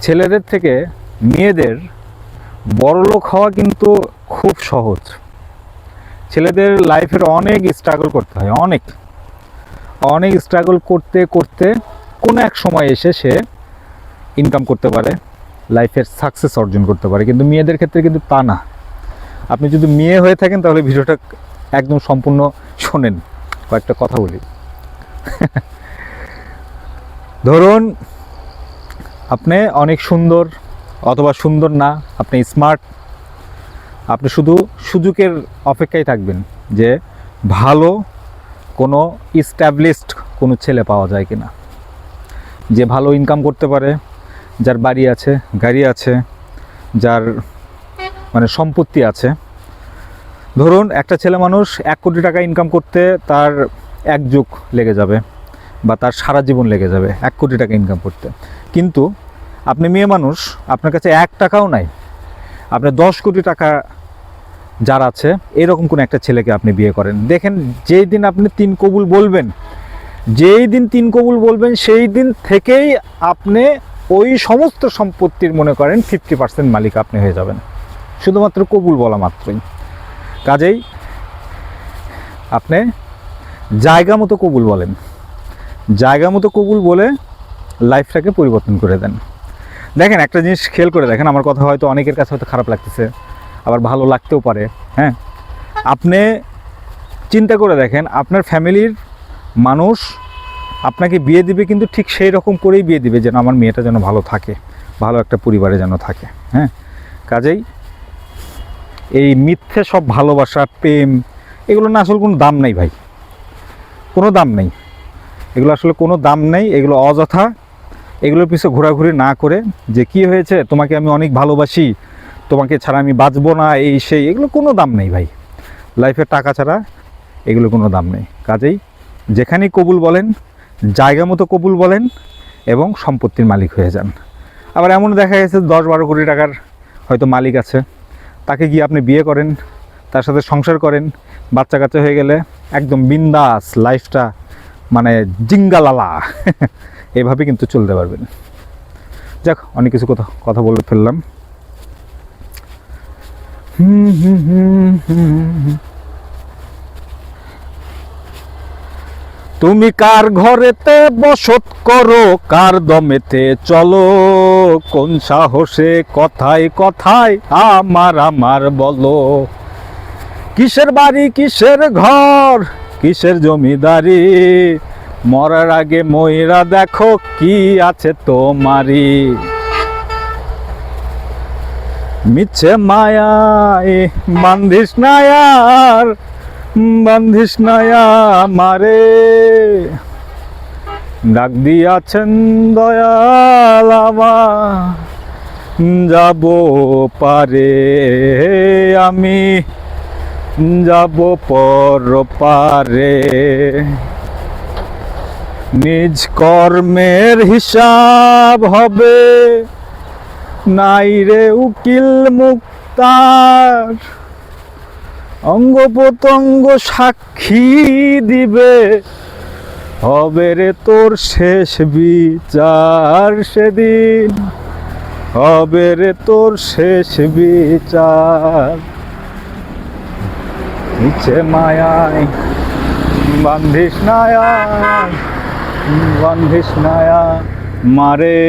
ছেলেদের থেকে মেয়েদের বড়লোক হওয়া কিন্তু খুব সহজ। ছেলেদের লাইফের অনেক স্ট্রাগল করতে হয়, অনেক। অনেক স্ট্রাগল করতে করতে কোনো এক সময় এসে সে ইনকাম করতে পারে লাইফের সাকসেস অর্জন করতে পারে। কিন্তু মেয়েদের ক্ষেত্রে কিন্তু তা না। আপনি যদি মেয়ে হয়ে থাকেন তাহলে ভিডিওটা একদম সম্পূর্ণ শোনেন। কয়েকটা কথা বলি। ধরুন আপনি অনেক সুন্দর অথবা সুন্দর না, আপনি স্মার্ট আপনি শুধু সুযোগের অপেক্ষায় থাকবেন যে ভালো কোনো ইস্টাবলিশড কোনো ছেলে পাওয়া যায় কি না যে ভালো ইনকাম করতে পারে, যার বাড়ি আছে, গাড়ি আছে, যার মানে সম্পত্তি আছে। ধরুন একটা ছেলে মানুষ এক কোটি টাকা ইনকাম করতে তার এক যুগ লেগে যাবে বা তার সারা জীবন লেগে যাবে এক কোটি টাকা ইনকাম করতে। কিন্তু আপনি মেয়ে মানুষ, আপনার কাছে এক টাকাও নাই। আপনি দশ কোটি টাকা যার আছে, এরকম কোনো একটা ছেলেকে আপনি বিয়ে করেন। দেখেন, যেই দিন আপনি তিন কবুল বলবেন, যেই দিন তিন কবুল বলবেন, সেই দিন থেকেই আপনি ওই সমস্ত সম্পত্তির, মনে করেন ফিফটি পার্সেন্ট মালিক আপনি হয়ে যাবেন। শুধুমাত্র কবুল বলা মাত্রই। কাজেই আপনি জায়গা মতো কবুল বলেন। জায়গা মতো কবুল বলে লাইফটাকে পরিবর্তন করে দেন। দেখেন, একটা জিনিস খেয়াল করে দেখেন, আমার কথা হয়তো অনেকের কাছে হয়তো খারাপ লাগতেছে, আবার ভালো লাগতেও পারে হ্যাঁ? আপনি চিন্তা করে দেখেন, আপনার ফ্যামিলির মানুষ আপনাকে বিয়ে দিবে কিন্তু ঠিক সেই রকম করেই বিয়ে দিবে যেন আমার মেয়েটা যেন ভালো থাকে, ভালো একটা পরিবারে যেন থাকে হ্যাঁ? কাজেই এই মিথ্যে সব ভালোবাসা, প্রেম, এগুলো না আসলে কোনো দাম নেই ভাই। কোনো দাম নেই। এগুলো আসলে কোনো দাম নেই, এগুলো অযথা এগুলোর পিছনে ঘোরাঘুরি না করে যে কি হয়েছে, তোমাকে আমি অনেক ভালোবাসি, তোমাকে ছাড়া আমি বাঁচবো না, এই সেই, এগুলো কোনো দাম নেই ভাই। লাইফের টাকা ছাড়া এগুলো কোনো দাম নেই। কাজেই যেখানেই কবুল বলেন, জায়গা মতো কবুল বলেন এবং সম্পত্তির মালিক হয়ে যান। আবার এমন দেখা গেছে, দশ বারো কোটি টাকার হয়তো মালিক আছে। তাকে গিয়ে আপনি বিয়ে করেন, তার সাথে সংসার করেন বাচ্চা কাচ্চা হয়ে গেলে একদম বিন্দাস লাইফটা মানে জিঙ্গালালা। এভাবে কিন্তু চলতে পারবেন যাক, অনেক কিছু কথা কথা বলে ফেললাম। তুমি কার ঘরেতে বসত করো, কার দমেতে চলো, কোন সাহসে কথায় কথায় আমার আমার বলো। কিসের বাড়ি, কিসের ঘর? কিসের জমিদারি? মরার আগে ময়রা দেখো কি আছে তোমারি মিচ্ছে মায়ায় বান্ধিস নায়ার বান্ধিস নায়া মারে ডাক দিয়াছেন দয়াল যাব পারে আমি। যাব পর পারে। নিজ কর্মের হিসাব হবে। নাই রে উকিল মুক্তার অঙ্গ প্রত্যঙ্গ সাক্ষী দিবে। হবে রে তোর শেষ বিচার সেদিন। হবে রে তোর শেষ বিচার। ইচ্ছে মায়ায় বান্ধিস নায়া বান্ধিস নায়া মারে।